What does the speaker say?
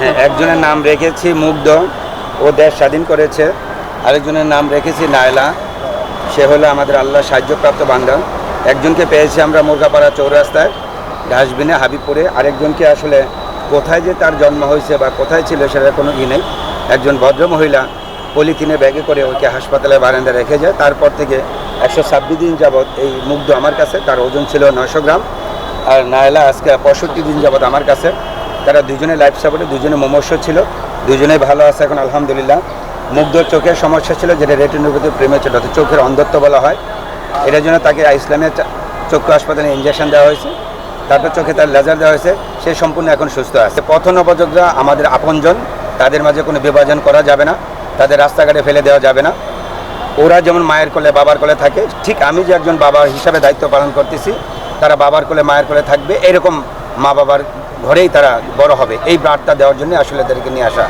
হ্যাঁ একজনের নাম রেখেছি মুগ্ধ, ও দেশ স্বাধীন করেছে। আরেকজনের নাম রেখেছি নায়লা, সে হলো আমাদের আল্লাহ সাহায্যপ্রাপ্ত বান্দা। একজনকে পেয়েছি আমরা মুরগাপাড়া চৌরাস্তায়, ডাস্টবিনে, হাবিবপুরে। আরেকজনকে আসলে কোথায় যে তার জন্ম হয়েছে বা কোথায় ছিল সেটা কোনো ই নেই। একজন ভদ্রমহিলা, পলিথিনে ব্যাগে করে ওকে হাসপাতালে বারান্দা রেখে যায়। তারপর থেকে একশো ছাব্বিশ দিন যাবৎ এই মুগ্ধ আমার কাছে, তার ওজন ছিল নয়শো গ্রাম। আর নায়লা আজকে পঁয়ষট্টি দিন যাবৎ আমার কাছে। তারা দুজনে লাইফ সাপোর্টে দুজনে মুমর্ষ ছিল, দুজনেই ভালো আছে এখন, আলহামদুলিল্লাহ। মুগ্ধ চোখের সমস্যা ছিল যেটা রেটিনোপ্যাথি ছিল, অর্থাৎ চোখের অন্ধত্ব বলা হয়। এটার জন্য তাকে ইসলামের চক্ষু হাসপাতালে ইঞ্জেকশন দেওয়া হয়েছে। তারপর চোখে তার লেজার দেওয়া হয়েছে। সে সম্পূর্ণ এখন সুস্থ আছে। পথ নবযোগরা আমাদের আপনজন। তাদের মাঝে কোনো বিভাজন করা যাবে না। তাদের রাস্তাঘাটে ফেলে দেওয়া যাবে না। ওরা যেমন মায়ের কোলে, বাবার কোলে থাকে, ঠিক আমি যে একজন বাবা হিসাবে দায়িত্ব পালন করতেছি, তারা বাবার কোলে, মায়ের কোলে থাকবে, এরকম মা বাবার ঘরেই তারা বড় হবে। এই বার্তা দেওয়ার জন্য আসলে তাদেরকে নিয়ে আসা।